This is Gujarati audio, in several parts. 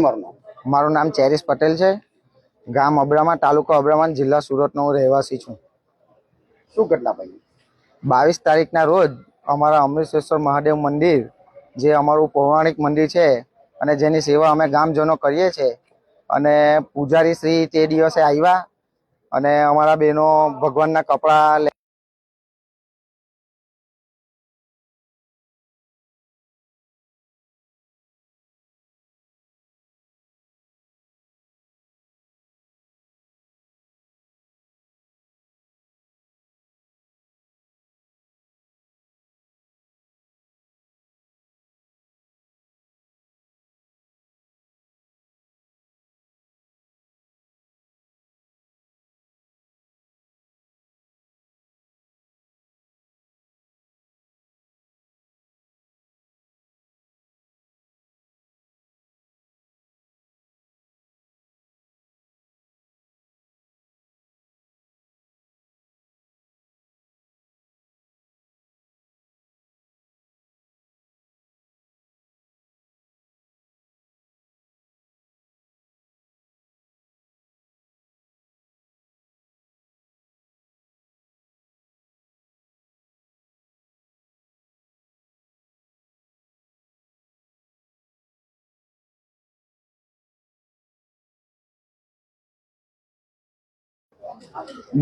મારું નામ? ચેરિસ પટેલ છે. ગામ અબ્રામા તાલુકો અબ્રામા જિલ્લા સુરતનો હું રહેવાસી છું. શું ઘટના બની? બાવીસ તારીખના રોજ અમારા અમૃતેશ્વર મહાદેવ મંદિર જે અમારું પૌરાણિક મંદિર છે અને જેની સેવા અમે ગામજનો કરીએ છીએ. અને પૂજારી શ્રી તે દિવસે આવ્યા અને અમારા બહેનો ભગવાનના કપડાં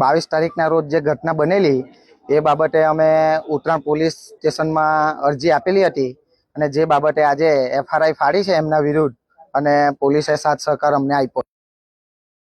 બાવીસ તારીખના રોજ જે ઘટના બનેલી, એ બાબતે અમે ઉત્તરાયણ પોલીસ સ્ટેશનમાં અરજી આપેલી હતી અને જે બાબતે આજે એફઆરઆઈ ફાડી છે એમના વિરુદ્ધ અને પોલીસે સાથ સહકાર અમને આપ્યો.